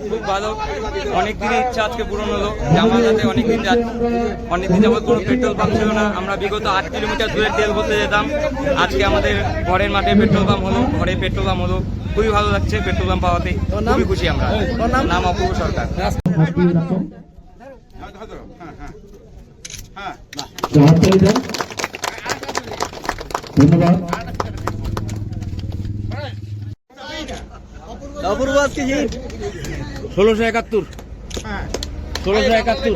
খুব ভালো। অনেক দিনের ইচ্ছা আজকে পূরণ হলো যে আমার হাতে অনেকদিন যা- অনেকদিন যাবত কোনো পেট্রোল পাম্প ছিল না। আমরা বিগত আট কিলোমিটার দূরে তেল ভরতে যেতাম। আজকে আমাদের ঘরের মাঠে পেট্রোল পাম্প হলো ঘরে পেট্রোল পাম্প হলো। খুবই ভালো লাগছে পেট্রোল পাম্প পাওয়াতে। খুবই খুশি আমরা। নাম? অপূর্ব সরকার। হাততালি রাখেন হ্যাঁ ষোলোশো একাত্তর। ষোলোশো একাত্তর।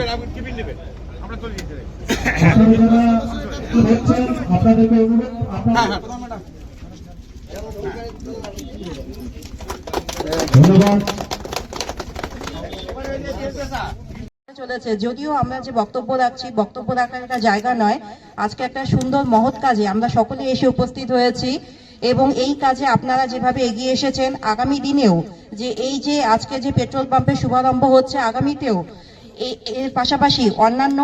চলেছে। যদিও আমরা যে বক্তব্য রাখছি, বক্তব্য রাখার একটা জায়গা নয়, আজকে একটা সুন্দর মহৎ কাজে আমরা সকলে এসে উপস্থিত হয়েছি। এবং এই কাজে আপনারা যেভাবে এগিয়ে এসেছেন আগামী দিনেও, যে এই যে আজকে যে পেট্রোল পাম্পের শুভারম্ভ হচ্ছে আগামীতেও এর পাশাপাশি অন্যান্য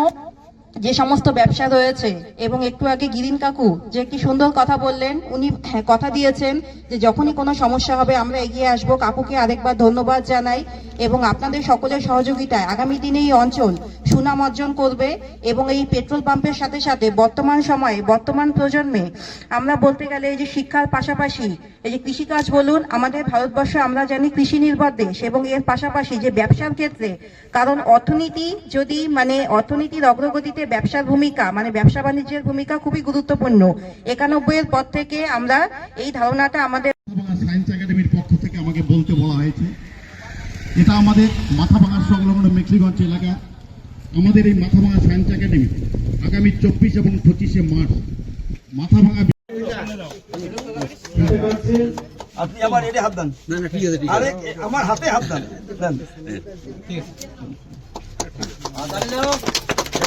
যে সমস্ত ব্যবসা রয়েছে এবং একটু আগে গিরিন কাকু যে একটি সুন্দর কথা বললেন উনি হ্যাঁ, কথা দিয়েছেন যে যখনই কোনো সমস্যা হবে আমরা এগিয়ে আসব। কাকুকে আরেকবার ধন্যবাদ জানাই এবং আপনাদের সকলের সহযোগিতায় আগামী দিনে এই অঞ্চল সুনাম অর্জন করবে এবং এই পেট্রোল পাম্পের সাথে সাথে বর্তমান সময়ে বর্তমান প্রজন্মে আমরা বলতে গেলে এই যে শিক্ষার পাশাপাশি এই যে কৃষিকাজ বলুন আমাদের ভারতবর্ষ আমরা জানি কৃষি নির্ভর দেশ এবং এর পাশাপাশি যে ব্যবসার ক্ষেত্রে কারণ অর্থনীতি যদি মানে অর্থনীতির অগ্রগতিতে ব্যবসার ভূমিকা মানে ব্যবসা বাণিজ্যের ভূমিকা খুবই গুরুত্বপূর্ণ। একানব্বই এর পর থেকে আমরা এই ধারণাটা আমাদের মাথাভাঙা সায়েন্স একাডেমির পক্ষ থেকে আমাকে বলতে বলা হয়েছে এটা আমাদের মাথাভাঙা সংলগ্ন মেখলিগঞ্জ এলাকা। আমাদের এই মাথাভাঙা সায়েন্স একাডেমি আগামী চব্বিশ এবং পঁচিশে মার্চ মাথাভাঙা আপনি আমার এটা হাত দেন। আরে আমার হাতে হাত দেন। দেন।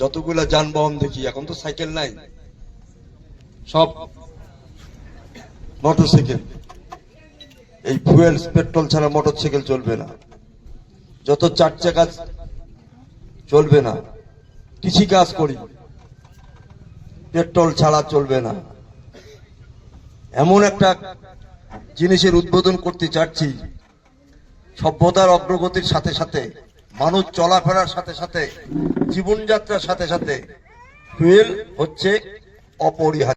যতগুলা যানবাহন দেখি, এখন তো সাইকেল নাই। সব মোটরসাইকেল। এই ফুয়েল, পেট্রোল ছাড়া মোটরসাইকেল চলবে না। যত চার চাকা চলবে না কৃষি কাজ করি, পেট্রোল ছাড়া চলবে না। এমন একটা জিনিসের উদ্বোধন করতে চাচ্ছি, সভ্যতার অগ্রগতির সাথে সাথে। মানুষ চলাফেরার সাথে সাথে জীবনযাত্রার সাথে সাথে ফুয়েল হচ্ছে অপরিহার্য।